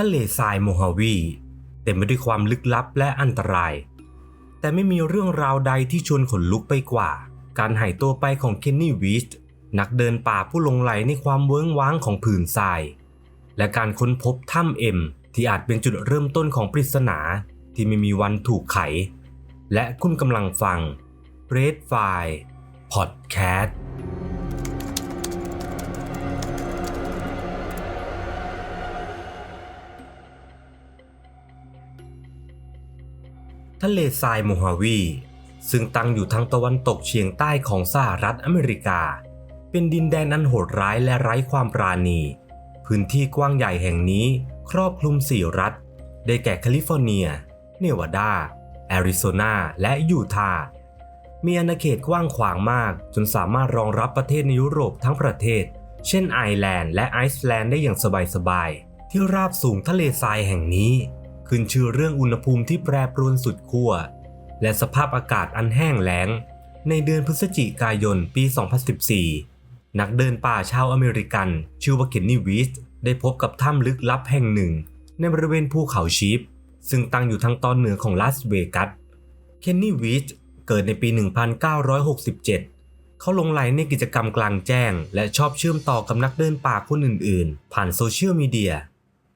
ทะเลทรายโมฮาวีเต็มไปด้วยความลึกลับและอันตราย แต่ไม่มีเรื่องราวใดที่ชวนขนลุกไปกว่า การหายตัวไปของเคนนี่วิชนักเดินป่าผู้ลงไหลในความเวิ้งว้างของผืนทราย และการค้นพบถ้ำเอ็ม ที่อาจเป็นจุดเริ่มต้นของปริศนาที่ไม่มีวันถูกไข และคุณกำลังฟัง Red f i Podcast ทะเลทรายโมฮาวี ซึ่งตั้งอยู่ทางตะวันตกเฉียงใต้ของสหรัฐอเมริกา เป็นดินแดนอันโหดร้ายและไร้ความปราณี พื้นที่กว้างใหญ่แห่งนี้ครอบคลุมสี่รัฐ ได้แก่แคลิฟอร์เนีย เนวาดา แอริโซนา และยูทาห์ มีอาณาเขตกว้างขวางมาก จนสามารถรองรับประเทศในยุโรปทั้งประเทศ เช่นไอร์แลนด์และไอซ์แลนด์ได้อย่างสบายๆ ที่ราบสูงทะเลทรายแห่งนี้ ขึ้นชื่อเรื่องอุณหภูมิที่แปรปรวนสุดขั้วและสภาพอากาศอันแห้งแล้ง ในเดือนพฤศจิกายนปี 2014 นักเดินป่าชาวอเมริกัน ชื่อว่าเคนนี่วิสได้พบกับถ้ำลึกลับแห่งหนึ่ง ในบริเวณภูเขาชีฟซึ่งตั้งอยู่ทางตอนเหนือของลาสเวกัส เคนนี่วิชเกิดในปี 1967 เขาลงไหลในกิจกรรมกลางแจ้ง และชอบเชื่อมต่อกับนักเดินป่าคนอื่นๆ ผ่านโซเชียลมีเดีย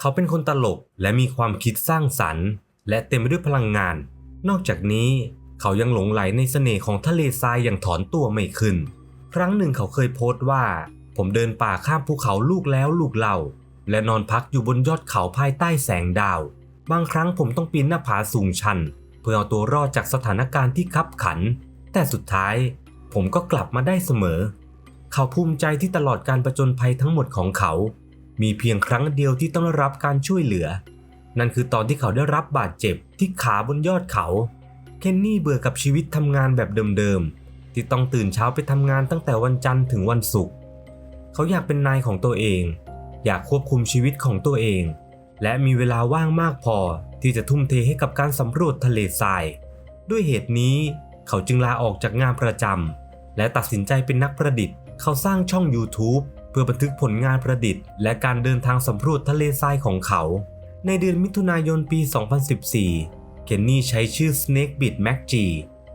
เขาเป็นคนตลกและมีความคิดสร้างสรรค์ และเต็มไปด้วยพลังงาน นอกจากนี้เขายังหลงไหลในเสน่ห์ของทะเลทรายอย่างถอนตัวไม่ขึ้น ครั้งหนึ่งเขาเคยโพสต์ว่า ผมเดินป่าข้ามภูเขาลูกแล้วลูกเล่า และนอนพักอยู่บนยอดเขาภายใต้แสงดาว บางครั้งผมต้องปีนหน้าผาสูงชัน เพื่อเอาตัวรอดจากสถานการณ์ที่คับขัน แต่สุดท้าย ผมก็กลับมาได้เสมอ เขาภูมิใจที่ตลอดการประจนภัยทั้งหมดของเขา มีเพียงครั้งเดียวที่ต้องรับการช่วยเหลือ นั่นคือตอนที่เขาได้รับบาดเจ็บที่ขาบนยอดเขา เคนนี่เบื่อกับชีวิตทำงานแบบเดิมๆ ที่ต้องตื่นเช้าไปทำงานตั้งแต่วันจันทร์ถึงวันศุกร์ เขาอยากเป็นนายของตัวเอง อยากควบคุมชีวิตของตัวเอง และมีเวลาว่างมากพอที่จะทุ่มเทให้กับการสำรวจทะเลทราย ด้วยเหตุนี้เขาจึงลาออกจากงานประจำและตัดสินใจเป็นนักประดิษฐ์ เขาสร้างช่อง YouTube เพื่อบันทึกผลงานประดิษฐ์และการเดินทางสำรวจทะเลทรายของเขา ในเดือนมิถุนายนปี 2014 เคนนี่ใช้ชื่อ Snakebit MacG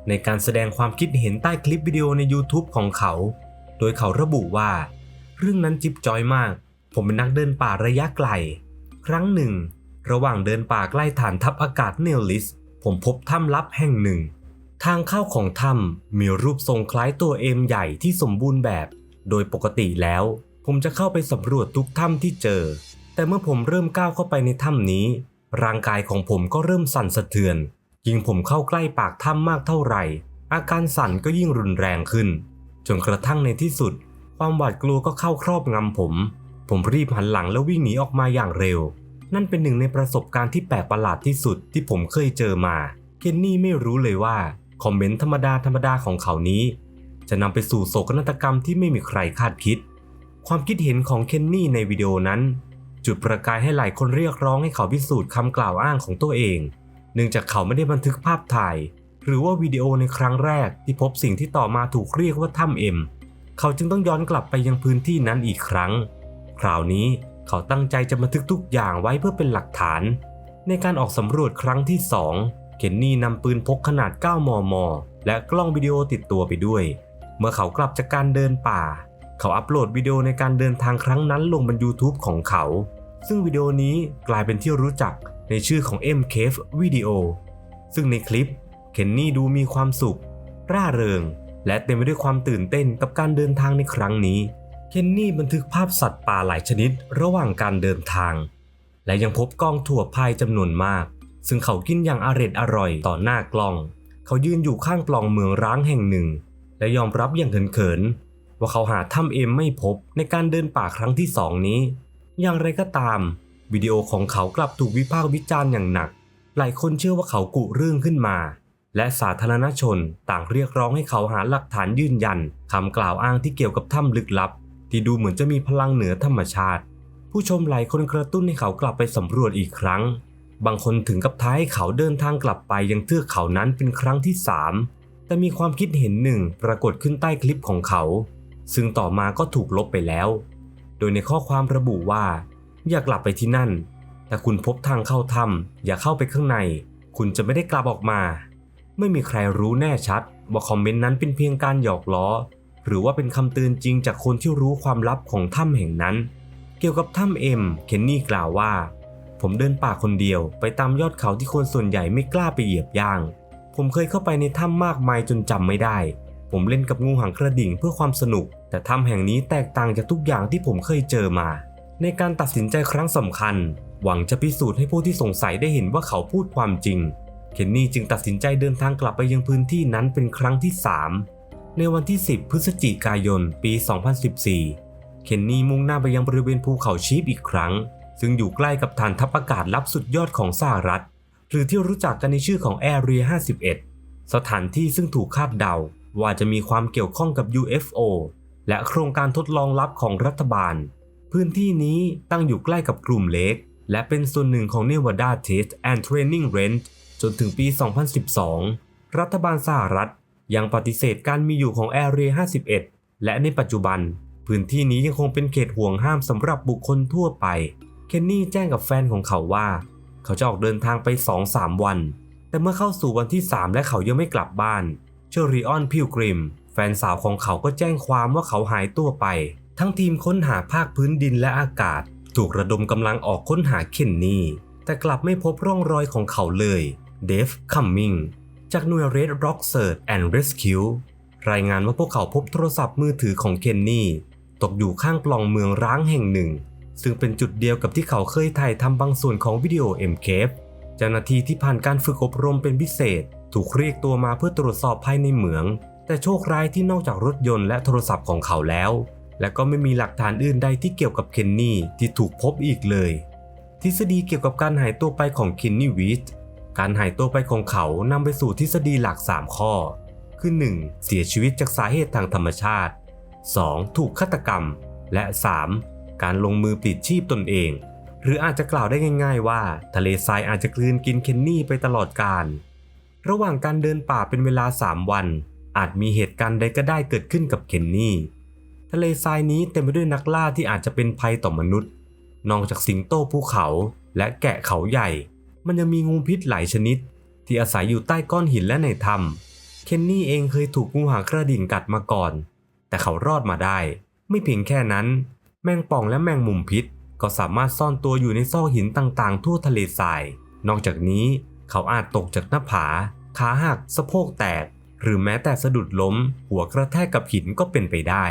ในการแสดงความคิดเห็นใต้คลิปวิดีโอใน YouTube ของเขา โดยเขาระบุว่า เรื่องนั้นจิ๊บจอยมาก ผมเป็นนักเดินป่าระยะไกล ครั้งหนึ่ง ระหว่างเดินป่าใกล้ฐานทัพอากาศเนลลิส ผมพบถ้ำลับแห่งหนึ่ง ทางเข้าของถ้ำมีรูปทรงคล้ายตัวเอ็มใหญ่ที่สมบูรณ์แบบ โดยปกติแล้ว ผมจะเข้าไปสำรวจทุกถ้ำที่เจอ แต่เมื่อผมเริ่มก้าวเข้าไปในถ้ำนี้ ร่างกายของผมก็เริ่มสั่นสะเทือน ยิ่งผมเข้าใกล้ปากถ้ำมากเท่าไหร่ อาการสั่นก็ยิ่งรุนแรงขึ้น จนกระทั่งในที่สุด ความหวาดกลัวก็เข้าครอบงำผม ผมรีบหันหลังแล้ววิ่งหนีออกมาอย่างเร็ว นั่นเป็นหนึ่งในประสบการณ์ที่แปลกประหลาดที่สุดที่ผมเคยเจอมา เคนนี่ไม่รู้เลยว่าคอมเมนต์ธรรมดาธรรมดาของเขานี้ จะนำไปสู่โศกนาฏกรรมที่ไม่มีใครคาดคิด ความคิดเห็นของเคนนี่ในวิดีโอนั้น จุดประกายให้หลายคนเรียกร้องให้เขาพิสูจน์คำกล่าวอ้างของตัวเอง เนื่องจากเขาไม่ได้บันทึกภาพถ่าย หรือว่าวิดีโอในครั้งแรกที่พบสิ่งที่ต่อมาถูกเรียกว่าถ้ำเอ็ม เขาจึงต้องย้อนกลับไปยังพื้นที่นั้นอีกครั้ง คราวนี้เขาตั้งใจจะบันทึกทุกอย่างไว้เพื่อเป็นหลักฐาน ในการออกสำรวจครั้งที่2เคนนี่นำปืนพกขนาด 9 มม และกล้องวิดีโอติดตัวไปด้วย มื่อเขากลับจากการเดินป่า เขาอัปโหลดวิดีโอในการเดินทางครั้งนั้นลงบน YouTube ของเขา ซึ่งวิดีโอนี้กลายเป็นที่รู้จักในชื่อของ M Cave Video ซึ่งในคลิปเคนนี่ดูมีความสุข ร่าเริง และเต็มไปด้วยความตื่นเต้นกับการเดินทางในครั้งนี้ เคนนี่บันทึกภาพสัตว์ป่าหลายชนิดระหว่างการเดินทาง และยังพบกล้องถั่วพายจำนวนมาก ซึ่งเขากินอย่างอร็ดอร่อยต่อหน้ากล้อง เขายืนอยู่ข้างปล่องเมืองร้างแห่งหนึ่ง และยอมรับอย่างเขินๆว่าเขาหาถ้ำเอ็มไม่พบในการเดินป่าครั้งที่สองนี้ อย่างไรก็ตาม วิดีโอของเขากลับถูกวิพากษ์วิจารณ์อย่างหนัก หลายคนเชื่อว่าเขากุเรื่องขึ้นมา และสาธารณชนต่างเรียกร้องให้เขาหาหลักฐานยืนยันคำกล่าวอ้างที่เกี่ยวกับถ้ำลึกลับ ที่ดูเหมือนจะมีพลังเหนือธรรมชาติ ผู้ชมหลายคนกระตุ้นให้เขากลับไปสำรวจอีกครั้งบางคนถึงกับท้ายให้เขาเดินทางกลับไปยังเทือกเขานั้นเป็นครั้งที่สาม แต่มีความคิดเห็นหนึ่งปรากฏขึ้นใต้คลิปของเขา ซึ่งต่อมาก็ถูกลบไปแล้ว โดยในข้อความระบุว่า อยากกลับไปที่นั่นแถ้าคุณพบทางเข้าถ้ำอย่าเข้าไปข้างใน คุณจะไม่ได้กลับออกมา ไม่มีใครรู้แน่ชัด ว่าคอมเมนต์นั้นเป็นเพียงการหยอกล้อ หรือว่าเป็นคำเตือนจริงจากคนที่รู้ความลับของถ้ำแห่งนั้น เกี่ยวกับถ้ำเอ็มเคนนี่กล่าวว่า ผมเดินป่าคนเดียวไปตามยอดเขาที่คนส่วนใหญ่ไม่กล้าไปเหยียบย่าง ผมเคยเข้าไปในถ้ำมากมายจนจำไม่ได้ ผมเล่นกับงูหางกระดิ่งเพื่อความสนุก แต่ถ้ำแห่งนี้แตกต่างจากทุกอย่างที่ผมเคยเจอมา ในการตัดสินใจครั้งสำคัญ หวังจะพิสูจน์ให้ผู้ที่สงสัยได้เห็นว่าเขาพูดความจริง เคนนี่จึงตัดสินใจเดินทางกลับไปยังพื้นที่นั้นเป็นครั้งที่ 3 ในวันที่ 10 พฤศจิกายน ปี 2014 เคนนี่มุ่งหน้าไปยังบริเวณภูเขาชีฟอีกครั้ง ซึ่งอยู่ใกล้กับฐานทัพอากาศลับสุดยอดของสหรัฐ หรือที่รู้จักกันในชื่อของ Area 51 สถานที่ซึ่งถูกคาดเดาว่าจะมีความเกี่ยวข้องกับ UFO และโครงการทดลองลับของรัฐบาล พื้นที่นี้ตั้งอยู่ใกล้กับกลุ่มเล็กและเป็นส่วนหนึ่งของ Nevada Test and Training Range จนถึงปี 2012 รัฐบาลสหรัฐยังปฏิเสธการมีอยู่ของ Area 51 และในปัจจุบัน พื้นที่นี้ยังคงเป็นเขตห่วงห้ามสำหรับบุคคลทั่วไป เคนนี่แจ้งกับแฟนของเขาว่า เขาจะออกเดินทางไป 2-3 วัน แต่เมื่อเข้าสู่วันที่ 3 และเขายังไม่กลับบ้านเชอริออนพิวกริม แฟนสาวของเขาก็แจ้งความว่าเขาหายตัวไป ทั้งทีมค้นหาภาคพื้นดินและอากาศ ถูกระดมกำลังออกค้นหาเคนนี่แต่กลับไม่พบร่องรอยของเขาเลยเดฟคัมมิงจากหน่วย Red Rock Search and Rescue รายงานว่าพวกเขาพบโทรศัพท์มือถือของเคนนี่ตกอยู่ข้างปล่องเมืองร้างแห่งหนึ่ง ซึ่งเป็นจุดเดียวกับที่เขาเคยถ่ายทำบางส่วนของวิดีโอ m c a p เจ้าหน้าที่ที่ผ่านการฝึกอบรมเป็นพิเศษ ถูกเรียกตัวมาเพื่อตรวจสอบภายในเหมือง แต่โชคร้ายที่นอกจากรถยนต์และโทรศัพท์ของเขาแล้ว และก็ไม่มีหลักฐานอื่นใดที่เกี่ยวกับเคนนี่ที่ถูกพบอีกเลย ทฤษฎีเกี่ยวกับการหายตัวไปของเคนนี่วิชการหายตัวไปของเขานำไปสู่ทฤษฎีหลัก 3 ข้อ คือ 1. เสียชีวิตจากสาเหตุทางธรรมชาติ 2. ถูกฆาตกรรม และ 3. การลงมือปลิดชีพตนเอง หรืออาจจะกล่าวได้ง่าย ๆ ว่า ทะเลทรายอาจจะกลืนกินเคนนี่ไปตลอดกาลระหว่างการเดินป่าเป็นเวลา 3 วัน อาจมีเหตุการณ์ใดก็ได้เกิดขึ้นกับเคนนี่ทะเลทรายนี้เต็มไปด้วยนักล่าที่อาจจะเป็นภัยต่อมนุษย์ นอกจากสิงโตภูเขาและแกะเขาใหญ่ มันยังมีงูพิษหลายชนิด ที่อาศัยอยู่ใต้ก้อนหินและในถ้ำเคนนี่เองเคยถูกงูหางกระดิ่งกัดมาก่อน แต่เขารอดมาได้ ไม่เพียงแค่นั้น แมงป่องและแมงมุมพิษ ก็สามารถซ่อนตัวอยู่ในซอกหินต่างๆ ทั่วทะเลทราย นอกจากนี้เขาอาจตกจากหน้าผา ขาหัก สะโพกแตก หรือแม้แต่สะดุดล้ม หัวกระแทกกับหินก็เป็นไปได้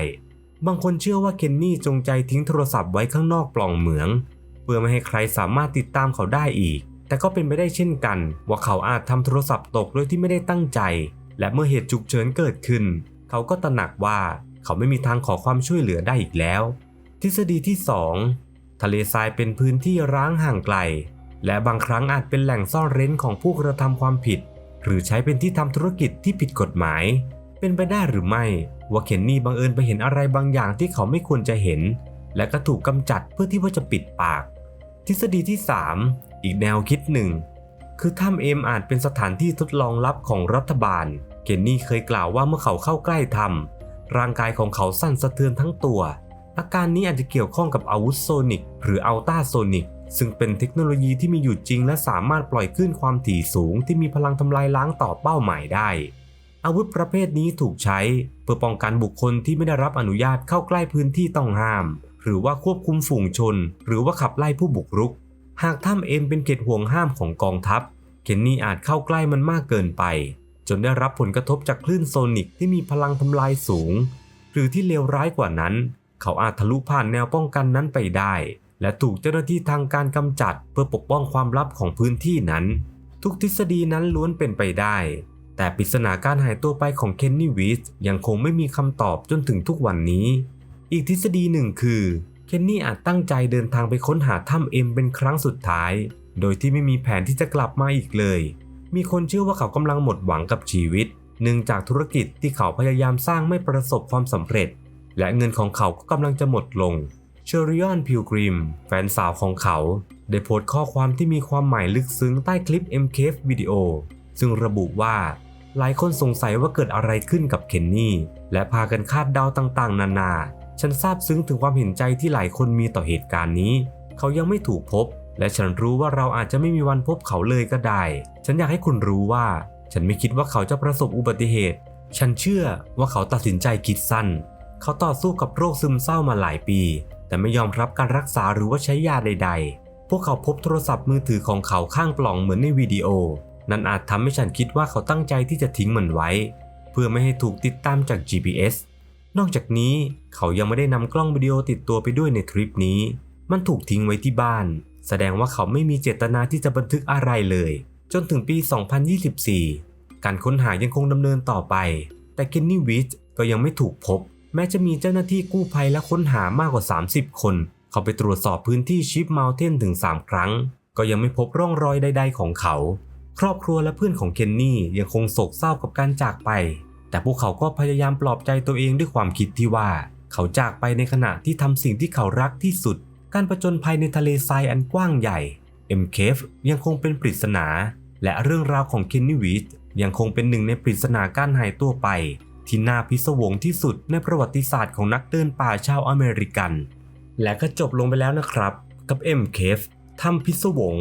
บางคนเชื่อว่าเคนนี่จงใจทิ้งโทรศัพท์ไว้ข้างนอกปล่องเหมือง เพื่อไม่ให้ใครสามารถติดตามเขาได้อีก แต่ก็เป็นไปได้เช่นกัน ว่าเขาอาจทำโทรศัพท์ตกโดยที่ไม่ได้ตั้งใจ และเมื่อเหตุฉุกเฉินเกิดขึ้น เขาก็ตระหนักว่าเขาไม่มีทางขอความช่วยเหลือได้อีกแล้ว ทฤษฎีที่ 2 ทะเลทรายเป็นพื้นที่ร้างห่างไกล และบางครั้งอาจเป็นแหล่งซ่อนเร้นของผู้กระทำความผิด หรือใช้เป็นที่ทำธุรกิจที่ผิดกฎหมาย เป็นไปได้หรือไม่ว่าเคนนี่บังเอิญไปเห็นอะไรบางอย่างที่เขาไม่ควรจะเห็น และก็ถูกกำจัดเพื่อที่ว่าจะปิดปาก ทฤษฎีที่ 3 อีกแนวคิดหนึ่งคือถ้ำเอ็มอาจเป็นสถานที่ทดลองลับของรัฐบาล เคนนี่เคยกล่าวว่าเมื่อเขาเข้าใกล้ถ้ำร่างกายของเขาสั่นสะเทือนทั้งตัว อาการนี้อาจจะเกี่ยวข้องกับอาวุธโซนิกหรืออัลตราโซนิกซึ่งเป็นเทคโนโลยีที่มีอยู่จริง และสามารถปล่อยคลื่นความถี่สูง ที่มีพลังทำลายล้างต่อเป้าหมายได้ อาวุธประเภทนี้ถูกใช้ เพื่อป้องกันบุคคลที่ไม่ได้รับอนุญาตเข้าใกล้พื้นที่ต้องห้าม หรือว่าควบคุมฝูงชน หรือว่าขับไล่ผู้บุกรุก หากถ้ำเอ็มเป็นเขตห่วงห้ามของกองทัพ เคนนี่อาจเข้าใกล้มันมากเกินไป จนได้รับผลกระทบจากคลื่นโซนิกที่มีพลังทำลายสูง หรือที่เลวร้ายกว่านั้น เขาอาจทะลุผ่านแนวป้องกันนั้นไปได้ และถูกเจ้าหน้าที่ทางการกำจัดเพื่อปกป้องความลับของพื้นที่นั้น ทุกทฤษฎีนั้นล้วนเป็นไปได้ แต่ปริศนาการหายตัวไปของเคนนี่วิสยังคงไม่มีคำตอบจนถึงทุกวันนี้ อีกทฤษฎีหนึ่งคือเคนนี่อาจตั้งใจเดินทางไปค้นหาถ้ำเอ็มเป็นครั้งสุดท้าย โดยที่ไม่มีแผนที่จะกลับมาอีกเลย มีคนเชื่อว่าเขากำลังหมดหวังกับชีวิตเนื่องจากธุรกิจที่เขาพยายามสร้างไม่ประสบความสำเร็จ และเงินของเขาก็กำลังจะหมดลง เชอริออนพิวกริม แฟนสาวของเขา ได้โพสต์ข้อความที่มีความหมายลึกซึ้งใต้คลิป MK วิดีโอซึ่งระบุว่าหลายคนสงสัยว่าเกิดอะไรขึ้นกับเคนนี่ และพากันคาดเดาต่างๆ นานา ฉันซาบซึ้งถึงความเห็นใจที่หลายคนมีต่อเหตุการณ์นี้ เขายังไม่ถูกพบ และฉันรู้ว่าเราอาจจะไม่มีวันพบเขาเลยก็ได้ ฉันอยากให้คุณรู้ว่า ฉันไม่คิดว่าเขาจะประสบอุบัติเหตุ ฉันเชื่อว่าเขาตัดสินใจคิดสั้น เขาต่อสู้กับโรคซึมเศร้ามาหลายปี แต่ไม่ยอมรับการรักษาหรือว่าใช้ยาใด ๆ พวกเขาพบโทรศัพท์มือถือของเขาข้างปล่องเหมือนในวิดีโอ นั่นอาจทำให้ฉันคิดว่าเขาตั้งใจที่จะทิ้งมันไว้ เพื่อไม่ให้ถูกติดตามจาก GPS นอกจากนี้เขายังไม่ได้นำกล้องวิดีโอติดตัวไปด้วยในทริปนี้ มันถูกทิ้งไว้ที่บ้าน แสดงว่าเขาไม่มีเจตนาที่จะบันทึกอะไรเลย จนถึงปี 2024 การค้นหายังคงดำเนินต่อไป แต่เคนนี่วิชก็ยังไม่ถูกพบ แม้จะมีเจ้าหน้าที่กู้ภัยและค้นหามากกว่า 30 คน เขาไปตรวจสอบพื้นที่ชิปเมลเทนถึง 3 ครั้ง ก็ยังไม่พบร่องรอยใด ๆ ของเขา ครอบครัวและเพื่อนของเคนนี่ยังคงโศกเศร้ากับการจากไป แต่พวกเขาก็พยายามปลอบใจตัวเองด้วยความคิดที่ว่า เขาจากไปในขณะที่ทำสิ่งที่เขารักที่สุด การประจนภัยในทะเลทรายอันกว้างใหญ่ M Cave ยังคงเป็นปริศนา และเรื่องราวของเคนนี่วิชยังคงเป็นหนึ่งในปริศนาการหายตัวไป ที่น่าพิศวงที่สุดในประวัติศาสตร์ของนักเดินป่าชาวอเมริกัน และก็จบลงไปแล้วนะครับ กับ M Cave ถ้ำพิศวง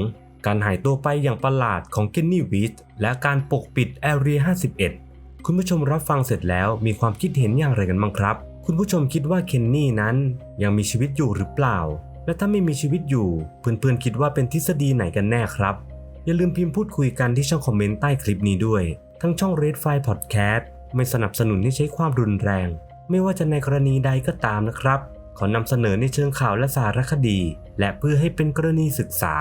การหายตัวไปอย่างประหลาดของเคนนี่วิชและการปกปิดแอเรีย51 คุณผู้ชมรับฟังเสร็จแล้วมีความคิดเห็นอย่างไรกันบ้างครับ คุณผู้ชมคิดว่าเคนนี่นั้นยังมีชีวิตอยู่หรือเปล่า และถ้าไม่มีชีวิตอยู่เพื่อนๆคิดว่าเป็นทฤษฎีไหนกันแน่ครับอย่าลืมพิมพ์พูดคุยกันที่ช่องคอมเมนต์ใต้คลิปนี้ด้วย ทั้งช่อง Red File Podcast ไม่สนับสนุนให้ใช้ความรุนแรง ไม่ว่าจะในกรณีใดก็ตามนะครับ ขอนำเสนอในเชิงข่าวและสารคดี และเพื่อให้เป็นกรณีศึกษา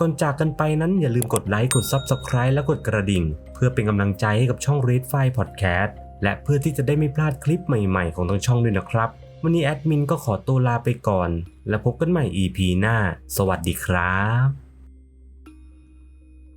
ก่อนจากกันไปนั้นอย่าลืมกดไลค์กด Subscribe และกดกระดิ่ง เพื่อเป็นกำลังใจให้กับช่อง Red File Podcast และเพื่อที่จะได้ไม่พลาดคลิปใหม่ๆ ของทางช่องด้วยนะครับ วันนี้แอดมินก็ขอตัวลาไปก่อน แล้วพบกันใหม่ EP หน้า สวัสดีครับ